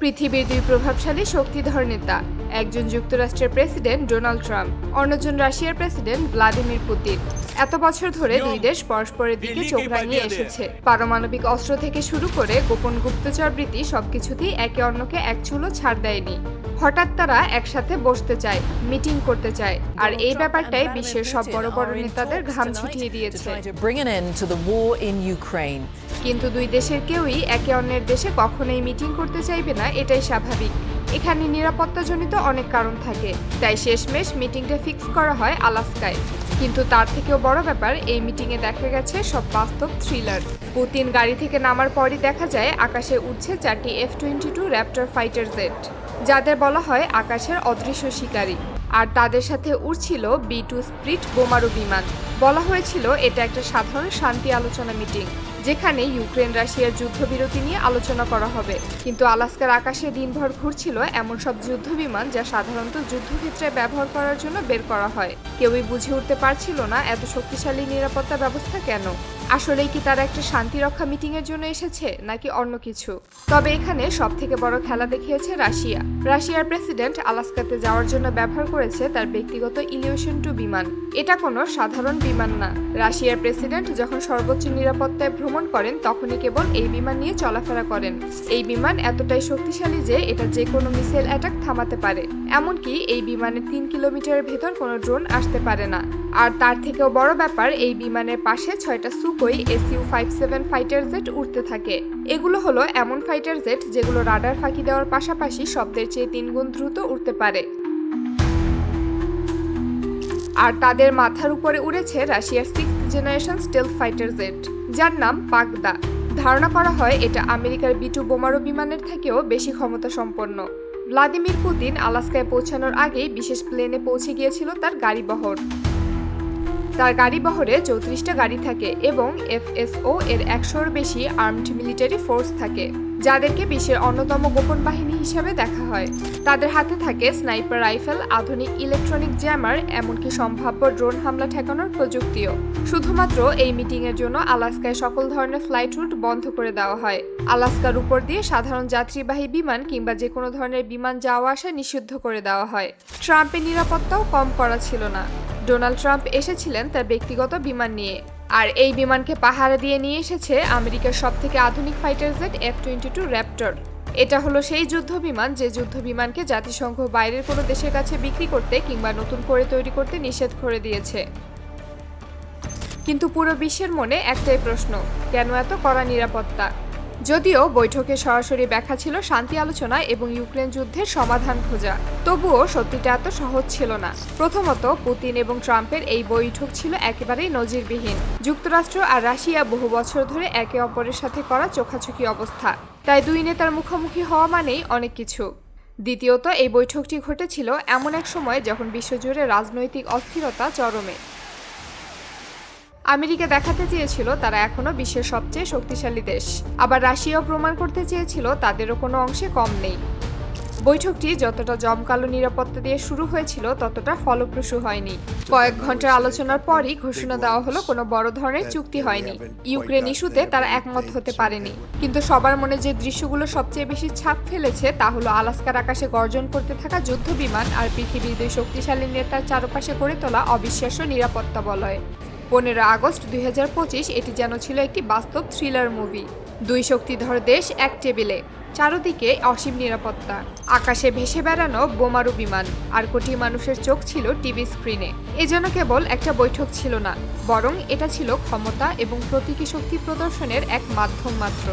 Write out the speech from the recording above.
পৃথিবীর দুই প্রভাবশালী শক্তিধর নেতা একজন যুক্তরাষ্ট্রের প্রেসিডেন্ট ডোনাল্ড ট্রাম্প অন্যজন রাশিয়ার প্রেসিডেন্ট ভ্লাদিমির পুতিন। এত বছর ধরে দুই দেশ পরস্পরের দিকে চোখ রাঙিয়ে এসেছে। পারমাণবিক অস্ত্র থেকে শুরু করে গোপন গুপ্তচর বৃত্তি সবকিছুতেই একে অন্যকে এক চুলো ছাড় দেয়নি। হঠাৎ তারা একসাথে বসতে চায় মিটিং করতে চায় আর এই ব্যাপারটাই বিশ্বের সব বড় বড় নেতাদের ঘাম ছুটিয়ে দিয়েছে. কিন্তু দুই দেশের কেউই একে অন্যের দেশে কখনোই মিটিং করতে চাইবে না এটাই স্বাভাবিক। এখানে নিরাপত্তাজনিত অনেক কারণ থাকে। তাই শেষমেশ মিটিংটা ফিক্স করা হয় আলাস্কায়। কিন্তু তার থেকেও বড় ব্যাপার, এই মিটিংয়ে দেখা গেছে সব বাস্তব থ্রিলার। পুতিন গাড়ি থেকে নামার পরই দেখা যায়, আকাশে উঠছে চারটি F twenty two raptor fighter jet যাদের বলা হয় আকাশের অদৃশ্য শিকারী। আর তাদের সাথে উড়ছিল বি টু স্প্রিট বোমারু বিমান। বলা হয়েছিল, এটা একটা সাধারণ শান্তি আলোচনা মিটিং। যেখানে ইউক্রেন রাশিয়ার যুদ্ধবিরতি নিয়ে আলোচনা করা হবে। কিন্তু আলাস্কার আকাশে দিনভর ঘুরছিল এমন সব যুদ্ধ বিমান যা সাধারণত যুদ্ধক্ষেত্রে ব্যবহার করার জন্য বের করা হয়। কেউই বুঝে উঠতে পারছিল না এত শক্তিশালী নিরাপত্তা ব্যবস্থা কেন। আসলেই কি তারা একটা শান্তি রক্ষা মিটিং এর জন্য এসেছে, নাকি অন্য কিছু? তবে এখানে সব থেকে বড় খেলা দেখিয়েছে রাশিয়া। রাশিয়ার প্রেসিডেন্ট আলাস্কাতে যাওয়ার জন্য ব্যবহার করেছে তার ব্যক্তিগত ইলিউশন টু বিমান। এটা কোনো সাধারণ বিমান না। রাশিয়ার প্রেসিডেন্ট যখন সর্বোচ্চ নিরাপত্তায় ভ্রমণ করেন, তখনই কেবল এই বিমান নিয়ে চলাফেরা করেন। এই বিমান এতটাই শক্তিশালী যে এটা যে কোনো মিসাইল অ্যাটাক থামাতে পারে। এমনকি এই বিমানের তিন কিলোমিটারের ভেতর কোনো ড্রোন আসতে পারে না। আর তার থেকেও বড় ব্যাপার, এই বিমানের পাশে ছয়টা Sukhoi SU five seven fighter jet উঠতে থাকে। এগুলো হলো এমন ফাইটার জেট যেগুলো রাডার ফাঁকি দেওয়ার পাশাপাশি শব্দের চেয়ে তিনগুণ দ্রুত উঠতে পারে। আর তাদের মাথার উপরে উড়েছে রাশিয়ার six generation stealth fighter jet, যার নাম পাগদা। ধারণা করা হয় এটা আমেরিকার বিটু বোমারু বিমানের থেকেও বেশি ক্ষমতা সম্পন্ন ভ্লাদিমির পুতিন আলাস্কায় পৌঁছানোর আগেই বিশেষ প্লেনে পৌঁছে গিয়েছিল তার গাড়িবহর তার গাড়ি বহরে চৌত্রিশটা গাড়ি থাকে এবং এফএসও এর একশোর বেশি আর্মড মিলিটারি ফোর্স থাকে, যাদেরকে বিশ্বের অন্যতম গোপন বাহিনী হিসাবে দেখা হয়। তাদের হাতে থাকে স্নাইপার রাইফেল, আধুনিক ইলেকট্রনিক জ্যামার, এমনকি সম্ভাব্য ড্রোন হামলা ঠেকানোর প্রযুক্তিও। শুধুমাত্র এই মিটিং এর জন্য আলাস্কায় সকল ধরনের ফ্লাইট রুট বন্ধ করে দেওয়া হয়। আলাস্কার উপর দিয়ে সাধারণ যাত্রীবাহী বিমান কিংবা যে কোনো ধরনের বিমান যাওয়া আসা নিষিদ্ধ করে দেওয়া হয়। ট্রাম্পের নিরাপত্তাও কম করা ছিল না। ডোনাল্ড ট্রাম্প এসেছিলেন তার ব্যক্তিগত বিমান নিয়ে। আর এই বিমানকে পাহারা দিয়ে নিয়ে এসেছে আমেরিকার সবথেকে আধুনিক fighter jet F twenty two Raptor. এটা হলো সেই যুদ্ধ বিমান যে যুদ্ধ বিমানকে জাতিসংঘ বাইরের কোনো দেশের কাছে বিক্রি করতে কিংবা নতুন করে তৈরি করতে নিষেধ করে দিয়েছে। কিন্তু পুরো বিশ্বের মনে একটাই প্রশ্ন, কেন এত কড়া নিরাপত্তা? যদিও বৈঠকে সরাসরি ব্যাখ্যা ছিল শান্তি আলোচনা এবং ইউক্রেন যুদ্ধের সমাধান খোঁজা। তবুও সত্যিটা এত সহজ ছিল না। প্রথমত, পুতিন এবং ট্রাম্পের এই বৈঠক ছিল একেবারেই নজিরবিহীন। যুক্তরাষ্ট্র আর রাশিয়া বহু বছর ধরে একে অপরের সাথে করা চোখাচোখি অবস্থা। তাই দুই নেতার মুখোমুখি হওয়া মানেই অনেক কিছু। দ্বিতীয়ত, এই বৈঠকটি ঘটেছিল এমন এক সময় যখন বিশ্বজুড়ে রাজনৈতিক অস্থিরতা চরমে। আমেরিকা দেখাতে চেয়েছিল তারা এখনও বিশ্বের সবচেয়ে শক্তিশালী দেশ। আবার রাশিয়াও প্রমাণ করতে চেয়েছিল তাদেরও কোনো অংশে কম নেই। বৈঠকটি যতটা জমকালো নিরাপত্তা দিয়ে শুরু হয়েছিল, ততটা ফলপ্রসূ হয়নি। কয়েক ঘণ্টার আলোচনার পরই ঘোষণা দেওয়া হলো, কোনো বড় ধরনের চুক্তি হয়নি। ইউক্রেন ইস্যুতে তারা একমত হতে পারেনি। কিন্তু সবার মনে যে দৃশ্যগুলো সবচেয়ে বেশি ছাপ ফেলেছে, তা হলো আলাস্কার আকাশে গর্জন করতে থাকা যুদ্ধ বিমান আর পৃথিবীর দুই শক্তিশালী নেতার চারপাশে গড়ে তোলা অবিশ্বাস্য নিরাপত্তা বলয়। পনেরো আগস্ট দুই হাজার পঁচিশ এটি যেন ছিল একটি বাস্তব থ্রিলার মুভি দুই শক্তিধর দেশ এক টেবিলে, চারদিকে অসীম নিরাপত্তা। আকাশে ভেসে বেড়ানো বোমারু বিমান, আর কোটি মানুষের চোখ ছিল টিভি স্ক্রিনে। এ যেন কেবল একটা বৈঠক ছিল না, বরং এটা ছিল ক্ষমতা এবং প্রতীকী শক্তি প্রদর্শনের এক মাধ্যম মাত্র।